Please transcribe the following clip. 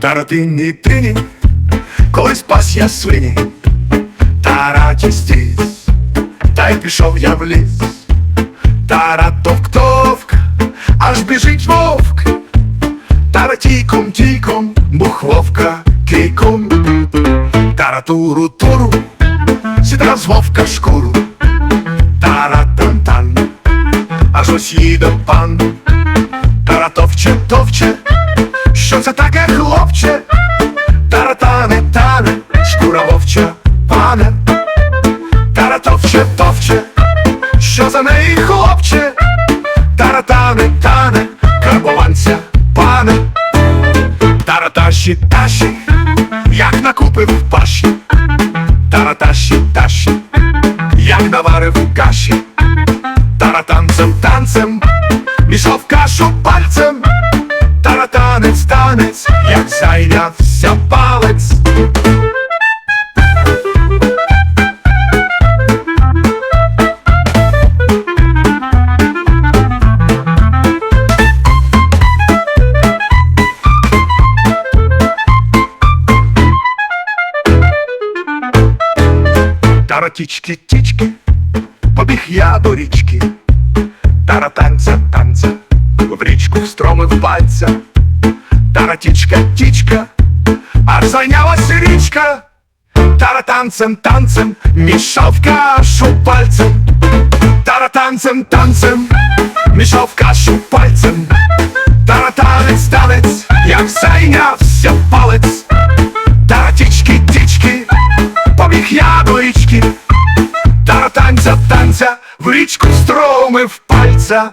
Таратині тині, колись пас я свині, тараті стіс, та й пішов я в ліс. Таратовк-товк, аж біжить вовк, таратійком тійком, бухвовка кийком, таратуру туру, сідра з вовка шкуру, аж ось їде пан, таратовче товче, що це таке хлопче? Таратане тане, шкура вовча, пане, таратовче товче, що за неї хлопче? Таратане тане, карбованця, пане, тараташі таші, як накупив в паші, тараташі таші, як наварив каші, Таратанцем танцем, мішав кашу пальцем. Таратанець танець, як зайнявся палець. Таратічки тічки, побіг я до річки, Тара танця, в річку встромив пальця. Тара тічка, аж зайнялася річка, Тара танцем, танцем, мішавка шу пальцем, Тара танцем, мішав танця, в річку стромив пальця.